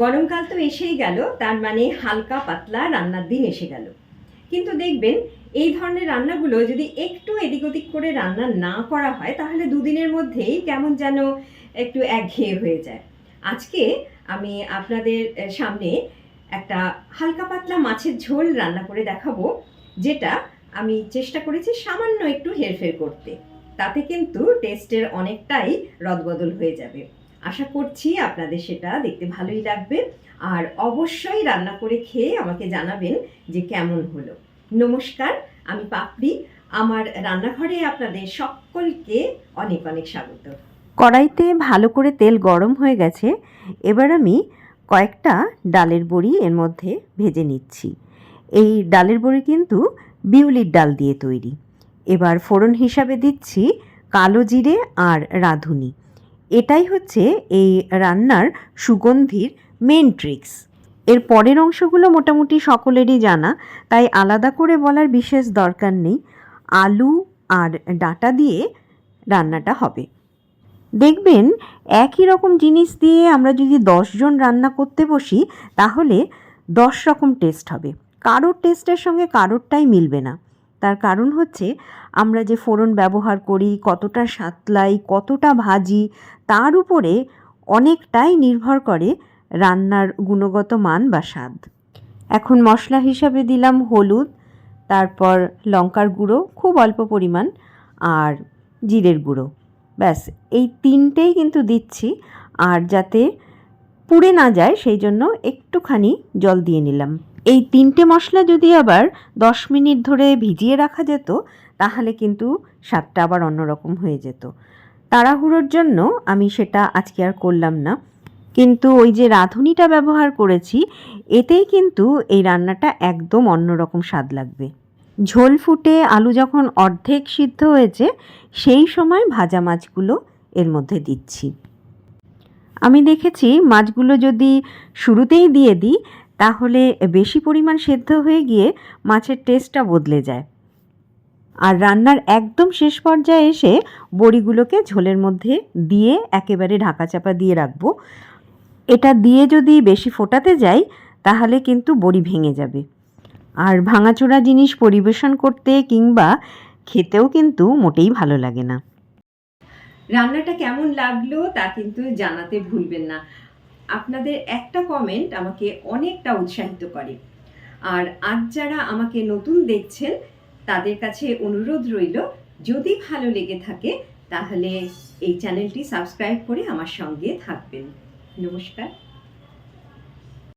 গরমকাল তো এসেই গেল, তার মানে হালকা পাতলা রান্নার দিন এসে গেল। কিন্তু দেখবেন, এই ধরনের রান্নাগুলো যদি একটু এদিক ওদিক করে রান্না না করা হয়, তাহলে দুদিনের মধ্যেই কেমন যেন একটু একঘেয়ে হয়ে যায়। আজকে আমি আপনাদের সামনে একটা হালকা পাতলা মাছের ঝোল রান্না করে দেখাবো, যেটা আমি চেষ্টা করেছি সামান্য একটু হেরফের করতে। তাতে কিন্তু টেস্টের অনেকটাই রদবদল হয়ে যাবে। আশা করছি আপনাদের সেটা দেখতে ভালোই লাগবে। আর অবশ্যই রান্না করে খেয়ে আমাকে জানাবেন যে কেমন হলো। নমস্কার, আমি পাপড়ি। আমার রান্নাঘরে আপনাদের সকলকে অনেক অনেক স্বাগত। কড়াইতে ভালো করে তেল গরম হয়ে গেছে। এবার আমি কয়েকটা ডালের বড়ি এর মধ্যে ভেজে নিচ্ছি। এই ডালের বড়ি কিন্তু বিউলির ডাল দিয়ে তৈরি। এবার ফোড়ন হিসাবে দিচ্ছি কালো জিরে আর রাঁধুনি। এটাই হচ্ছে এই রান্নার সুগন্ধির মেন ট্রিক্স এর পরের অংশগুলো মোটামুটি সকলেরই জানা, তাই আলাদা করে বলার বিশেষ দরকার নেই। আলু আর ডাটা দিয়ে রান্নাটা হবে। দেখবেন একই রকম জিনিস দিয়ে আমরা যদি জন রান্না করতে বসি, তাহলে দশ রকম টেস্ট হবে। কারোর টেস্টের সঙ্গে কারোরটাই মিলবে না। তার কারণ হচ্ছে আমরা যে ফোড়ন ব্যবহার করি, কতটা সাতলাই, কতটা ভাজি, তার উপরে অনেকটাই নির্ভর করে রান্নার গুণগত মান বা স্বাদ। এখন মশলা হিসাবে দিলাম হলুদ, তারপর লঙ্কার গুঁড়ো, খুব অল্প পরিমাণ, আর জিরের গুঁড়ো। ব্যাস, এই তিনটেই কিন্তু দিচ্ছি, আর যাতে পুড়ে না যায়, সেই জন্য একটুখানি জল দিয়ে নিলাম। এই তিনটে মশলা যদি আবার দশ মিনিট ধরে ভিজিয়ে রাখা যেত, তাহলে কিন্তু স্বাদটা আবার অন্যরকম হয়ে যেত। তাড়াহুড়োর জন্য আমি সেটা আজকে আর করলাম না। কিন্তু ওই যে রাঁধুনিটা ব্যবহার করেছি, এতেই কিন্তু এই রান্নাটা একদম অন্যরকম স্বাদ লাগবে। ঝোল ফুটে আলু যখন অর্ধেক সিদ্ধ হয়েছে, সেই সময় ভাজা মাছগুলো এর মধ্যে দিচ্ছি। আমি দেখেছি মাছগুলো যদি শুরুতেই দিয়ে দিই তাহলে বেশি পরিমাণ সেদ্ধ হয়ে গিয়ে মাছের টেস্টটা বদলে যায়। আর রান্নার একদম শেষ পর্যায়ে এসে বড়িগুলোকে ঝোলের মধ্যে দিয়ে একেবারে ঢাকা চাপা দিয়ে রাখব। এটা দিয়ে যদি বেশি ফোটাতে যাই, তাহলে কিন্তু বড়ি ভেঙে যাবে। আর ভাঙাচোরা জিনিস পরিবেশন করতে কিংবা খেতেও কিন্তু মোটেই ভালো লাগে না। রান্নাটা কেমন লাগল তা কিন্তু জানাতে ভুলবেন না। আপনাদের একটা কমেন্ট আমাকে অনেকটা উৎসাহিত করে। আর আজ যারা আমাকে নতুন দেখছেন, তাদের কাছে অনুরোধ রইল, যদি ভালো লেগে থাকে, তাহলে এই চ্যানেলটি সাবস্ক্রাইব করে আমার সঙ্গে থাকবেন। নমস্কার।